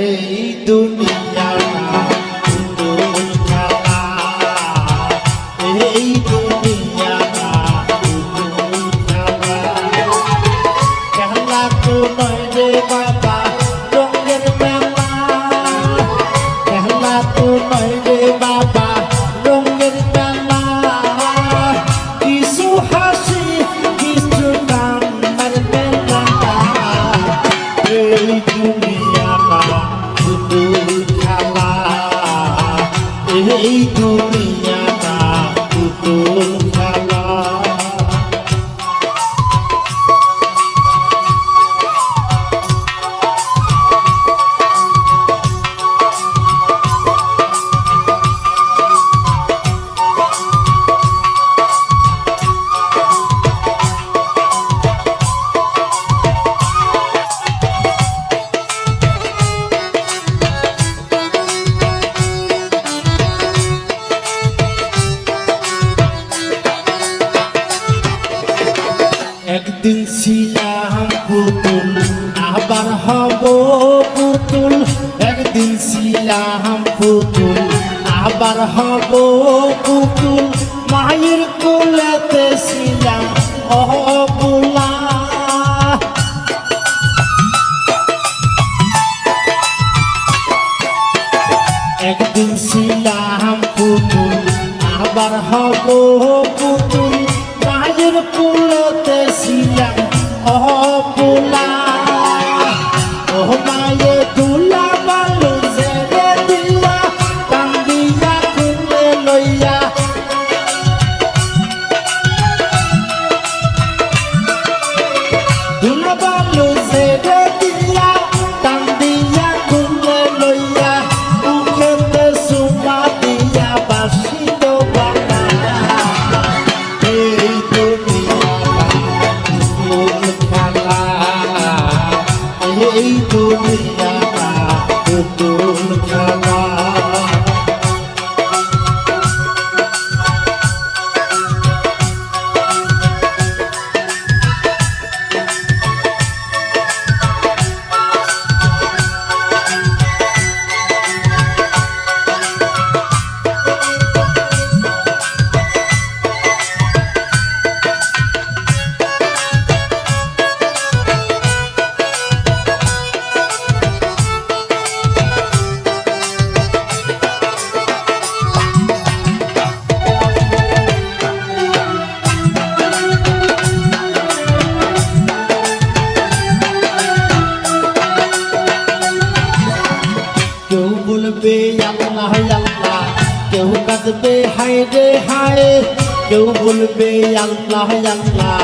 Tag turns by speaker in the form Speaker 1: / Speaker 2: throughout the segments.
Speaker 1: এই দুনিয়া এই দুনিয়া পুতুল, একদিন ছিলাম পুতুল, আবার হব পুতুল। মায়ের কোলেতে ছিলাম অবলা। একদিন ছিলাম পুতুল, আবার হব পুতুল। মায়ের কুলতে ছিলাম অপুলা বলবে আল্লাহ আল্লাহ কেউ কাঁদবে হায় রে হায় কেউ বলবে আল্লাহ আল্লাহ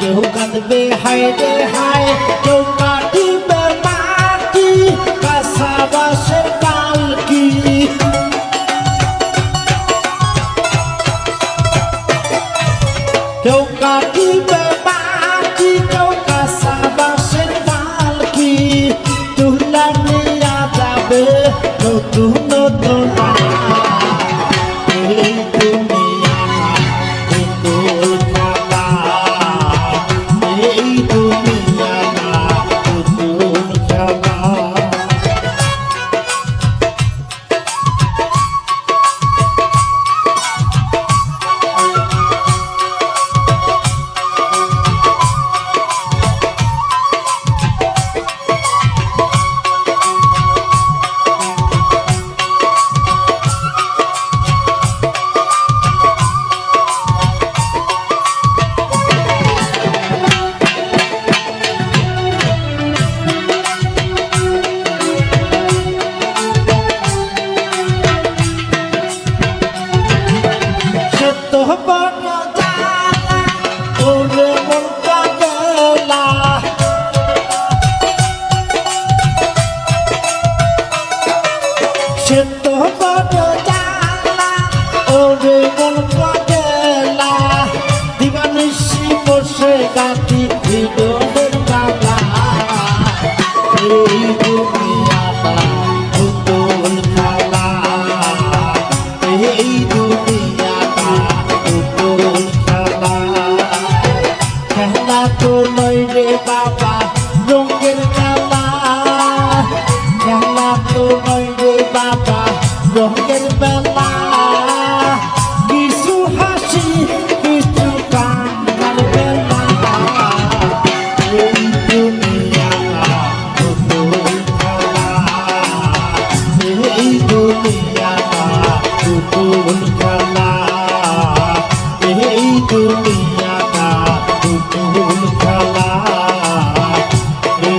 Speaker 1: কেউ কাঁদবে হায় রে হায় কেউ কাটিবে মাটি কাঁচা বাসের পালকি কেউ কাটিবে মন কাঁদে না দিবানিশি বসে গাঁথি বিনোদের কালা এই দুনিয়াটা পুতুল খেলা। এই দুনিয়াটা পুতুল খেলা। খেলা তো নয় রে বাবা, রঙের পুতুল খেলা এই দুনিয়া পুতুল খেলা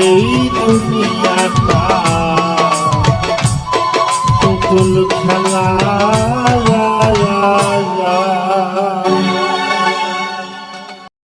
Speaker 1: এই দুনিয়াটা পুতুল